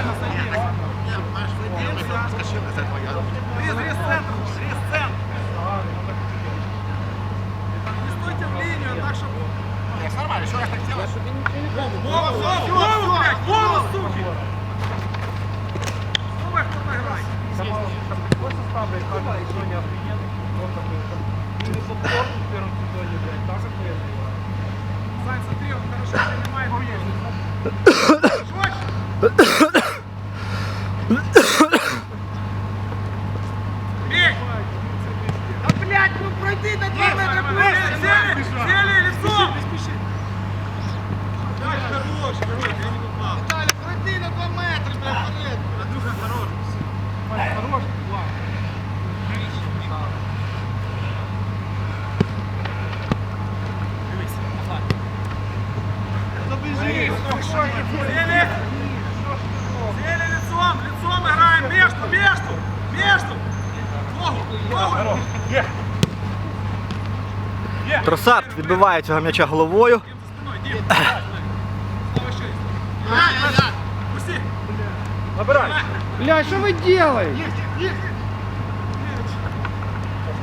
нормально садись. Садимся. Ты зрез центр, зрез центр. Не стойте в линию, так, чтобы... Нет, нормально, еще раз так делай. Вова, Вова, Вова, блядь, Вова, суки! Снова кто-то играет. Какой состав, блядь, как-то еще не охрененный. Вот такой. Минус отбор в первом сезоне, блядь, так охрененный. Сань, смотри, он хорошо принимает. Жвачка! Ногу! Відбиває цього м'яча головою. Набирай. Бля, что вы делаете?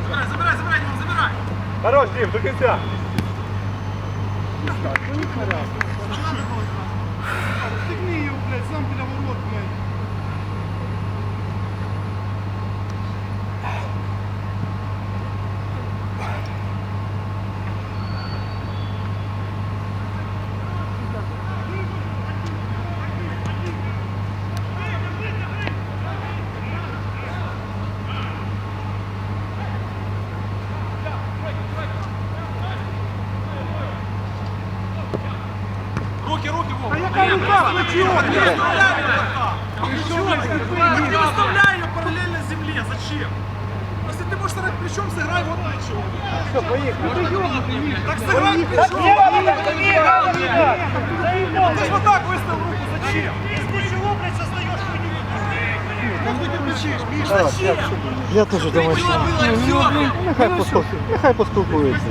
Забирай, забирай, забирай, Дима, забирай! Хорош, Дим, до конца. Стегни ее, блядь, сам бля ворот, блядь Руки, руки, Вова! А яка рука, плечо, Не блядь? выставляй ее пока! Не выставляй ее параллельно земле, зачем? Если ты можешь сыграть плечом, сыграй вот плечом. Все, поехали. Ну ты ёбнутый, Миш. Так сыграй плечом! Ты ж вот так выставил руку, зачем? Как ты кричишь, Миш, зачем? Я теж думаю, що было и все! нехай поспілкується.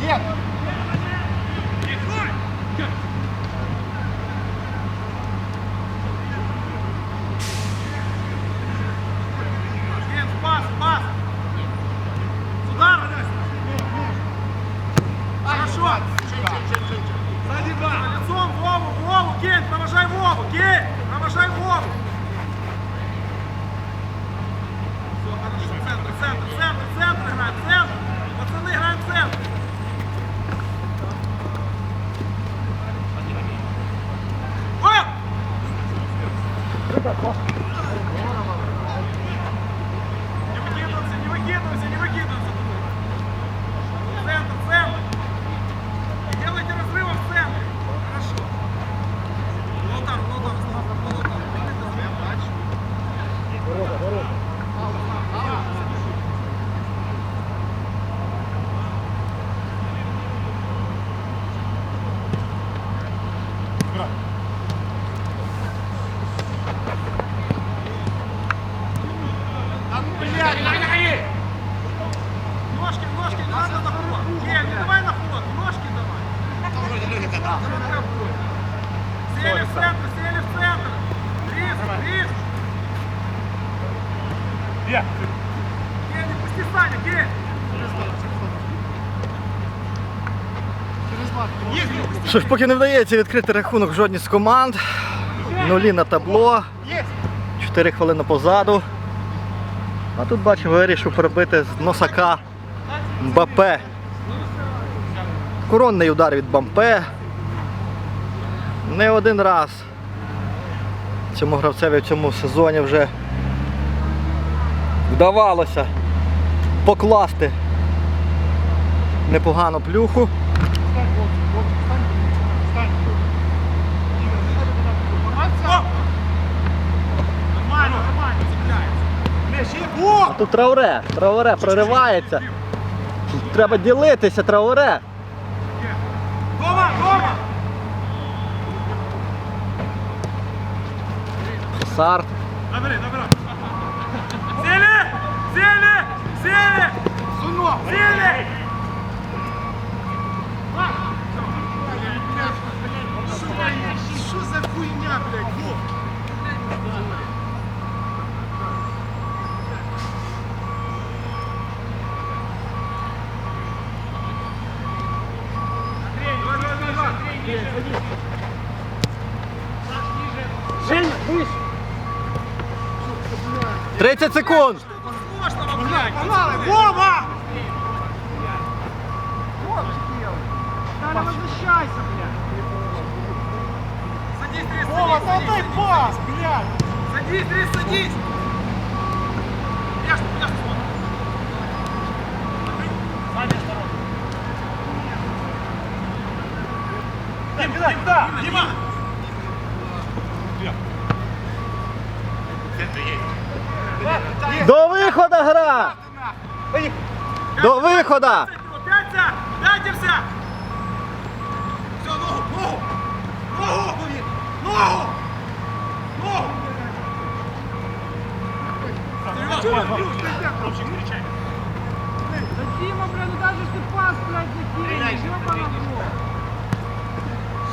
Нехай Не Сели в центр, сели в центр. Рис, рис. Я. Ген, не пусти Саня, Ген. Що ж, поки не вдається відкрити рахунок жодній з команд. Нулі на табло. 4 хвилини позаду. А тут бачимо, вирішив пробити з носака Мбапе. Коронний удар від Бампе. Не один раз цьому гравцеві в цьому сезоні вже вдавалося покласти непогану плюху. А тут трауре, трауре проривається. Треба ділитися, трауре. Сарт. Набери, набери. Сели! Сели! Сіли! Сунок! Сіли! Что за хуйня, блядь? Андрей, давай. 30 секунд. Погнали! Вова! Таля, возвращайся, блядь. Садись, Трис, Вова, садись. пас, блядь! Садись, Трис, садись. Я ж, я ж. Сзади осторожно. Кидай! Дима, Дима. До виходу гра! До виходу! Пятся, пятимся. Все, ногу, ногу. Ногу. Ногу. Ногу. Да Дима, блядь, даже если пас, блядь, закинешь, ёбана в рот.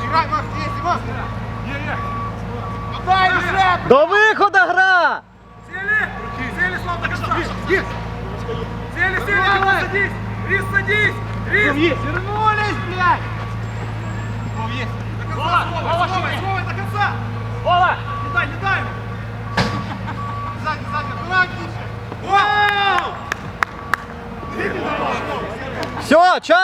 Играй, Макс, есть, Макс! Дай, Леша! До виходу гра! Сели. Сели, до конца. Сели, Дима, садись. Рис, садись. Рис. Вернулись, блядь! Вова, Вова, Вова, до конца. Вова. Не дай, не дай. Сзади, сзади, аккуратнейше! Вау! Все, час!